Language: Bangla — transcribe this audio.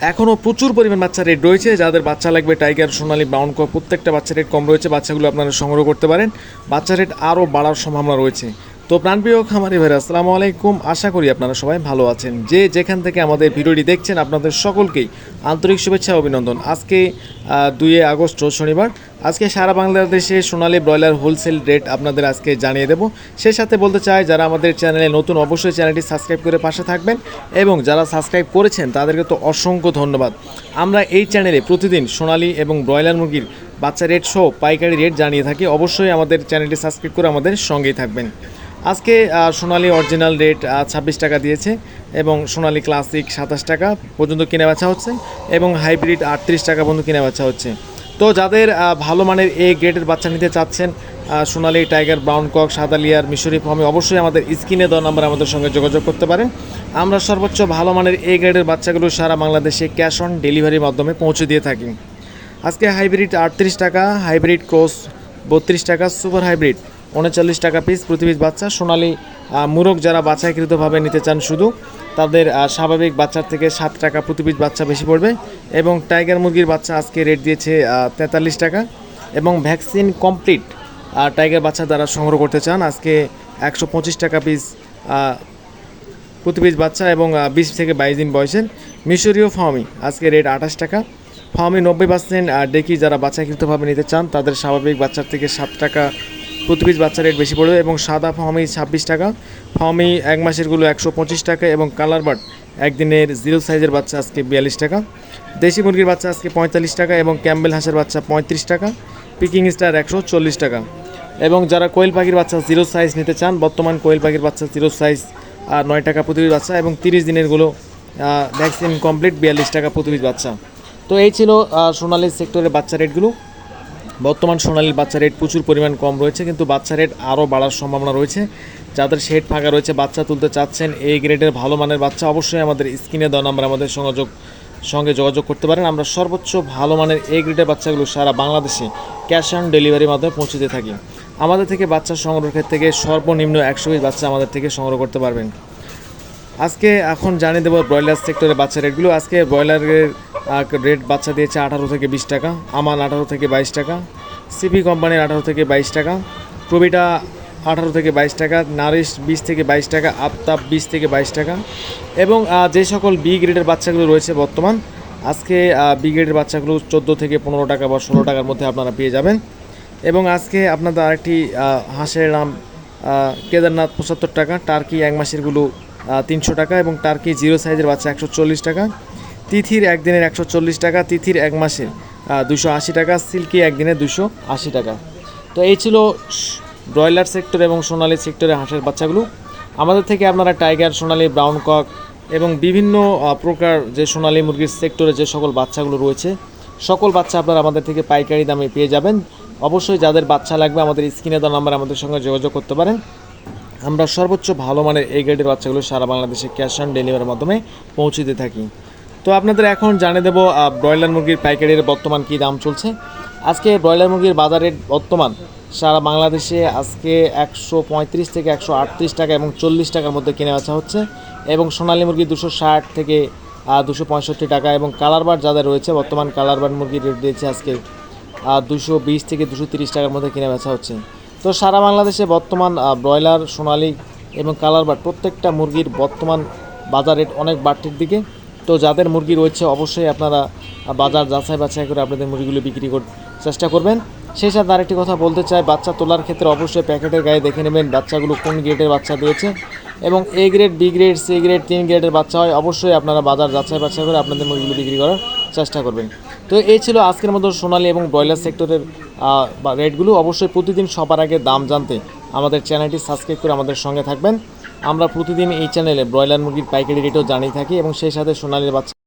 এখনও প্রচুর পরিমাণ বাচ্চা রেট রয়েছে। যাদের বাচ্চা লাগবে টাইগার, সোনালি, ব্রাউন কক প্রত্যেকটা বাচ্চা রেট কম রয়েছে। বাচ্চাগুলো আপনারা সংগ্রহ করতে পারেন। বাচ্চা রেট আরও বাড়ার সম্ভাবনা রয়েছে। তো প্রাণপ্রিয় খামারি ভাইরা, আসসালামু আলাইকুম। আশা করি আপনারা সবাই ভালো আছেন। যে যেখান থেকে আমাদের ভিডিওটি দেখছেন, আপনাদের সকলকেই আন্তরিক শুভেচ্ছা অভিনন্দন। আজকে দুই আগস্ট শনিবার। আজকে সারা বাংলাদেশে সোনালী ব্রয়লার হোলসেল রেট আপনাদের আজকে জানিয়ে দেব। সেই সাথে বলতে চাই, যারা আমাদের চ্যানেলে নতুন, অবশ্যই চ্যানেলটি সাবস্ক্রাইব করে পাশে থাকবেন এবং যারা সাবস্ক্রাইব করেছেন, তাদেরকে তো অসংখ্য ধন্যবাদ। আমরা এই চ্যানেলে প্রতিদিন সোনালী এবং ব্রয়লার মুরগির বাচ্চা রেট সহ পাইকারি রেট জানিয়ে থাকি। অবশ্যই আমাদের চ্যানেলটি সাবস্ক্রাইব করে আমাদের সঙ্গেই থাকবেন। আজকে সোনালী অরিজিনাল রেট ছাব্বিশ টাকা দিয়েছে এবং সোনালী ক্লাসিক সাতাশ টাকা পর্যন্ত কিনে বেচা হচ্ছে এবং হাইব্রিড আটত্রিশ টাকা পর্যন্ত কিনে বেচা হচ্ছে। তো যাদের ভালো মানের এ গ্রেডের বাচ্চা নিতে চাচ্ছেন সোনালি, টাইগার, ব্রাউন কক সাদালিয়ার মিশরি ফর্মে অবশ্যই আমাদের স্ক্রিনে দেওয়া নাম্বার আমাদের সঙ্গে যোগাযোগ করতে পারেন। আমরা সর্বোচ্চ ভালো মানের এ গ্রেডের বাচ্চাগুলো সারা বাংলাদেশে ক্যাশ অন ডেলিভারির মাধ্যমে পৌঁছে দিয়ে থাকি। আজকে হাইব্রিড আটত্রিশ টাকা হাইব্রিড ক্রস বত্রিশ টাকা সুপার হাইব্রিড উনচল্লিশ টাকা পিস প্রতি বাচ্চা। সোনালি মুরগ যারা বাছাইকৃতভাবে নিতে চান শুধু, তাদের স্বাভাবিক বাচ্চার থেকে সাত টাকা প্রতি বাচ্চা বেশি পড়বে এবং টাইগার মুরগির বাচ্চা আজকে রেট দিয়েছে তেতাল্লিশ টাকা। এবং ভ্যাকসিন কমপ্লিট টাইগার বাচ্চা যারা সংগ্রহ করতে চান, আজকে একশো পঁচিশ টাকা পিস প্রতি বাচ্চা এবং বিশ থেকে বাইশ দিন বয়সের। মিশরীয় ফার্মি আজকে রেট আঠাশ টাকা। ফার্মি নব্বই পার্সেন্ট ডেকি যারা বাচ্চাকৃতভাবে নিতে চান, তাদের স্বাভাবিক বাচ্চার থেকে সাত টাকা প্রতি পিস বাচ্চা রেট বেশি পড়বে এবং সাদা ফার্মি ছাব্বিশ টাকা ফার্মি এক মাসেরগুলো একশো পঁচিশ টাকা এবং কালার বার্ড একদিনের জিরো সাইজের বাচ্চা আজকে বিয়াল্লিশ টাকা। দেশি মুরগির বাচ্চা আজকে পঁয়তাল্লিশ টাকা এবং ক্যাম্বেল হাঁসের বাচ্চা পঁয়ত্রিশ টাকা পিকিং স্টার একশো চল্লিশ টাকা। এবং যারা কোয়েল পাখির বাচ্চা জিরো সাইজ নিতে চান, বর্তমান কোয়েল পাখির বাচ্চা জিরো সাইজ আর নয় টাকা প্রতি পিস বাচ্চা এবং তিরিশ দিনেরগুলো ভ্যাকসিন কমপ্লিট বিয়াল্লিশ টাকা প্রতি পিস বাচ্চা। তো এই ছিল সোনালী সেক্টরের বাচ্চা রেটগুলো বর্তমান সোনালীর বাচ্চা রেট প্রচুর পরিমাণ কম রয়েছে, কিন্তু বাচ্চা রেট আরও বাড়ার সম্ভাবনা রয়েছে। যাদের শেড ফাঁকা রয়েছে, বাচ্চা তুলতে চাচ্ছেন, এই গ্রেডের ভালো মানের বাচ্চা অবশ্যই আমাদের স্ক্রিনে দেওয়া নাম্বার আমাদের সংযোগ সঙ্গে যোগাযোগ করতে পারেন। আমরা সর্বোচ্চ ভালো মানের এই গ্রেডের বাচ্চাগুলো সারা বাংলাদেশে ক্যাশ অন ডেলিভারির মাধ্যমে পৌঁছে দিয়ে থাকি। আমাদের থেকে বাচ্চা সংগ্রহের ক্ষেত্রে থেকে সর্বনিম্ন একশো পিস বাচ্চা আমাদের থেকে সংগ্রহ করতে পারবেন। আজকে এখন জানিয়ে দেবো ব্রয়লার সেক্টরের বাচ্চা রেটগুলো আজকে ব্রয়লারের রেট বাচ্চা দিয়েছে আঠারো থেকে বিশ টাকা, আমান আঠারো থেকে বাইশ টাকা সিপি কোম্পানির আঠারো থেকে বাইশ টাকা, প্রবিটা আঠারো থেকে বাইশ টাকা, নারিশ বিশ থেকে বাইশ টাকা, আফতাব বিশ থেকে বাইশ টাকা এবং যে সকল বি গ্রেডের বাচ্চাগুলো রয়েছে বর্তমান, আজকে বি গ্রেডের বাচ্চাগুলো চোদ্দ থেকে পনেরো টাকা বা ষোলো টাকার মধ্যে আপনারা পেয়ে যাবেন এবং আজকে আপনাদের আরেকটি হাঁসের নাম কেদারনাথ পঁচাত্তর টাকা, টার্কি এক মাসেরগুলো তিনশো টাকা এবং টার্কি জিরো সাইজের বাচ্চা একশো চল্লিশ টাকা। তিথির একদিনের একশো চল্লিশ টাকা, তিথির এক মাসে দুশো আশি টাকা, সিল্কি একদিনে দুশো আশি টাকা। তো এই ছিল ব্রয়লার সেক্টর এবং সোনালী সেক্টরে হাঁসের বাচ্চাগুলো। আমাদের থেকে আপনারা টাইগার, সোনালি, ব্রাউন কক এবং বিভিন্ন প্রকার যে সোনালী মুরগির সেক্টরে যে সকল বাচ্চাগুলো রয়েছে, সকল বাচ্চা আপনারা আমাদের থেকে পাইকারি দামে পেয়ে যাবেন। অবশ্যই যাদের বাচ্চা লাগবে, আমাদের স্ক্রিনে দেওয়া নাম্বার আমাদের সঙ্গে যোগাযোগ করতে পারেন। আমরা সর্বোচ্চ ভালো মানের এই গ্রেডের বাচ্চাগুলো সারা বাংলাদেশে ক্যাশ অন ডেলিভারির মাধ্যমে পৌঁছে দিয়ে থাকি। তো আপনাদের এখন জানিয়ে দেবো ব্রয়লার মুরগির পাইকারির বর্তমান কী দাম চলছে। আজকে ব্রয়লার মুরগির বাজার রেট বর্তমান সারা বাংলাদেশে আজকে একশো পঁয়ত্রিশ থেকে একশো আটত্রিশ টাকা এবং চল্লিশ টাকার মধ্যে কিনে বেচা হচ্ছে এবং সোনালী মুরগি দুশো ষাট থেকে দুশো পঁয়ষট্টি টাকা এবং কালার বার যাদের রয়েছে, বর্তমান কালার বার মুরগির রেট দিয়েছে আজকে দুশো বিশ থেকে দুশো তিরিশ টাকার মধ্যে কিনে বেচা হচ্ছে। তো সারা বাংলাদেশে বর্তমান ব্রয়লার, সোনালী এবং কালার বাট প্রত্যেকটা মুরগির বর্তমান বাজার রেট অনেক বাড়তির দিকে তো যাদের মুরগি রয়েছে, অবশ্যই আপনারা বাজার যাচাই বাছাই করে আপনাদের মুরগিগুলো বিক্রি কর চেষ্টা করবেন। সেই সাথে আরেকটি কথা বলতে চাই, বাচ্চা তোলার ক্ষেত্রে অবশ্যই প্যাকেটের গায়ে দেখে নেবেন বাচ্চাগুলো কোন গ্রেডের বাচ্চা দিয়েছে এবং A grade, B grade, C grade, তিন গ্রেডের বাচ্চা হয়, অবশ্যই আপনারা বাজার যাচাই বাছাই করে আপনাদের মুরগিগুলো বিক্রি করার চেষ্টা করবেন। তো এই ছিল আজকের মতো সোনালী এবং ব্রয়লার সেক্টরের রেটগুলো। অবশ্যই প্রতিদিন সবার আগে দাম জানতে আমাদের চ্যানেলটি সাবস্ক্রাইব করে আমাদের সঙ্গে থাকবেন। আমরা প্রতিদিন এই চ্যানেলে ব্রয়লার মুরগির পাইকারি রেটও জানিয়ে থাকি এবং সেই সাথে সোনালির বাচ্চা